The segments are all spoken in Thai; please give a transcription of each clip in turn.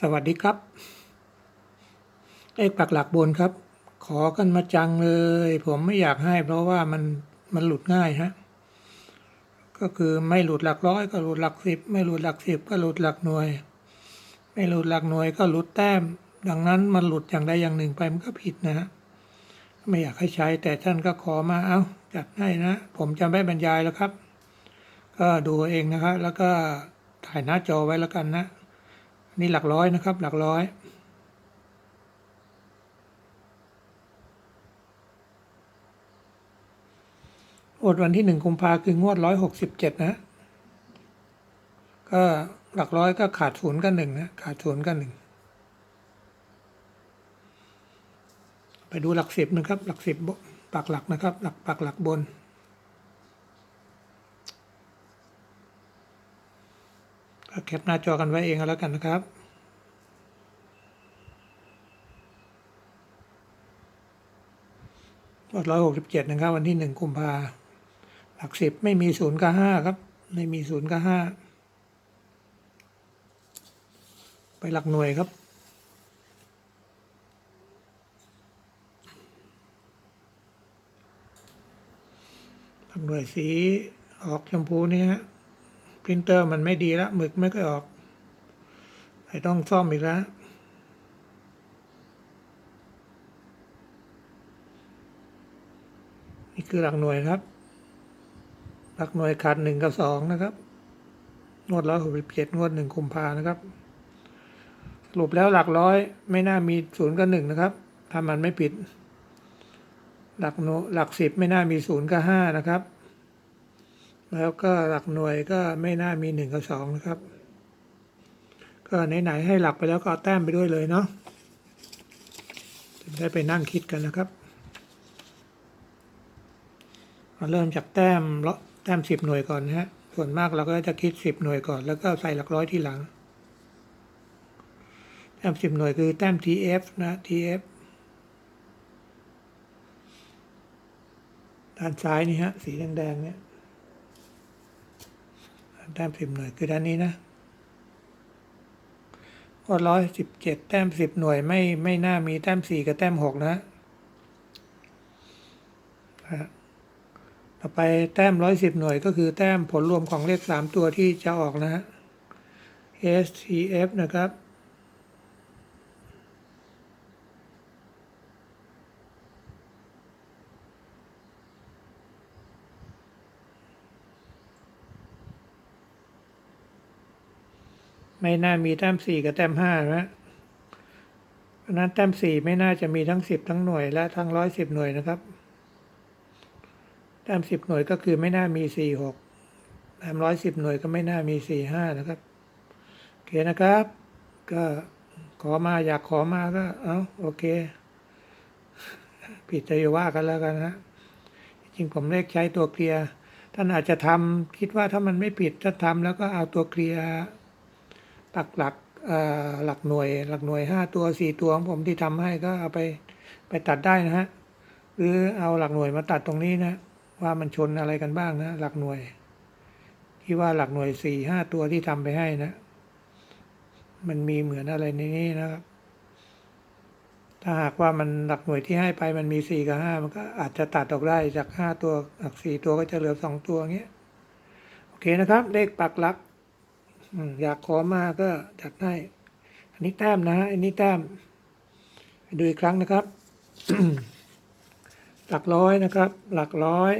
สวัสดีครับ เลขปักหลักบนครับ ขอกันมาจังเลย ผมไม่อยากให้ เพราะว่ามันมันหลุดง่ายฮะก็คือไม่หลุดหลักร้อยก็หลุดหลักสิบไม่หลุดหลักสิบก็หลุดหลักหน่วย ไม่หลุดหลักหน่วยก็หลุดแต้ม ดังนั้นมันหลุดอย่างใดอย่างหนึ่งไปมันก็ผิดนะฮะไม่อยากให้ใช้แต่ท่านก็ขอมาเอาจัดให้นะ ผมจะไม่บรรยายแล้วครับ ก็ดูเองนะครับแล้วก็ถ่ายหน้าจอไว้แล้วกันนะ นี่หลักร้อยนะครับ หลักร้อย งวดวันที่หนึ่งกุมภาคืองวดร้อยหกสิบเจ็ดนะ ก็หลักร้อยก็ขาดศูนย์กันหนึ่งนะ ขาดศูนย์กันหนึ่ง ไปดูหลักสิบนะครับ หลักสิบปักหลักนะครับ หลักปักหลักบน แคปหน้าจอกันไว้เองแล้วกันนะครับร้อยหกสิบเจ็ดนะครับ วันที่หนึ่งกุมภาหลักสิบไม่มีศูนย์กับห้าครับ ไม่มีศูนย์กับห้าไปหลักหน่วยครับหลักหน่วยสีออกชมพูนี่ฮะ พิมพ์เตอร์มันไม่ดีแล้วหมึกไม่ค่อยออกไอ้ต้องซ่อมอีกแล้วนี่คือหลักหน่วยครับ หลักหน่วยขาดหนึ่งกับสองนะครับ งวดร้อยหกสิบเจ็ดงวดหนึ่งกุมภานะครับ สรุปแล้วหลักร้อยไม่น่ามีศูนย์กับหนึ่งนะครับถ้ามันไม่ผิด หลักหน่วยหลักสิบไม่น่ามีศูนย์กับห้านะครับ แล้วก็หลักหน่วยก็ไม่น่ามีหนึ่งกับสองนะครับ ก็ไหนๆให้หลักไปแล้วก็เอาแต้มไปด้วยเลยเนาะจะได้ไปนั่งคิดกันนะครับมาเริ่มจากแต้มละแต้มสิบหน่วยก่อนนะฮะ ส่วนมากเราก็จะคิดสิบหน่วยก่อน แล้วก็ใส่หลักร้อยทีหลัง แต้มสิบหน่วยคือแต้ม TF นะ TF ด้านซ้ายนี่ฮะ สีแดงๆเนี่ย แต้มสิบหน่วยคือด้านนี้นะก็ร้อยสิบเจ็ดแต้มสิบหน่วยไม่ไม่น่ามีแต้มสี่กับแต้มหกนะฮะต่อไปแต้มร้อยสิบหน่วยก็คือแต้มผลรวมของเลขสามตัวที่จะออกนะฮะ STF นะครับ ไม่น่ามีแต้มสี่กับแต้มห้านะเพราะนั้นแต้มสี่ไม่น่าจะมีทั้งสิบทั้งหน่วยและทั้งร้อยสิบหน่วยนะครับ แต้มสิบหน่วยก็คือไม่น่ามีสี่หกแต้มร้อยสิบหน่วยก็ไม่น่ามีสี่ห้านะครับโอเคนะครับ ก็ขอมาอยากขอมาก็ เอาโอเค ผิดจะว่ากันแล้วกันนะจริงผมเลขใช้ตัวเคลียร์ท่านอาจจะทำคิดว่าถ้ามันไม่ผิดถ้าทำแล้วก็เอาตัวเคลียร์ ปักหลักหลักหน่วย หลักหน่วยห้าตัวสี่ตัวของผมที่ทำให้ก็เอาไปไปตัดได้นะฮะหรือเอาหลักหน่วยมาตัดตรงนี้นะ ว่ามันชนอะไรกันบ้างนะ หลักหน่วย ที่ว่าหลักหน่วยสี่ห้าตัวที่ทำไปให้นะ มันมีเหมือนอะไรในนี้นะครับ ถ้าหากว่ามันหลักหน่วยที่ให้ไปมันมีสี่กับห้ามันก็อาจจะตัดออกได้จากห้าตัวหลักสี่ตัวก็จะเหลือสองตัวเงี้ยโอเคนะครับ เลขปักหลัก อยากขอมาก็จัดให้ อันนี้แต้มนะอันนี้แต้ม ดูอีกครั้งนะครับ หลักร้อยนะครับ หลักร้อย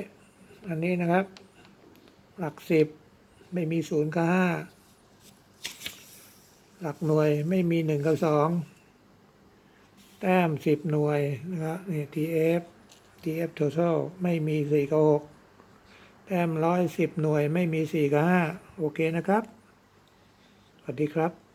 อันนี้นะครับ หลักสิบไม่มีศูนย์กับห้าหลักหน่วยไม่มีหนึ่งกับสองแต้มสิบหน่วยนะครับนี่ TF TF total ไม่มีสี่กับหกแต้มร้อยสิบหน่วยไม่มีสี่กับห้าโอเคนะครับ สวัสดีครับ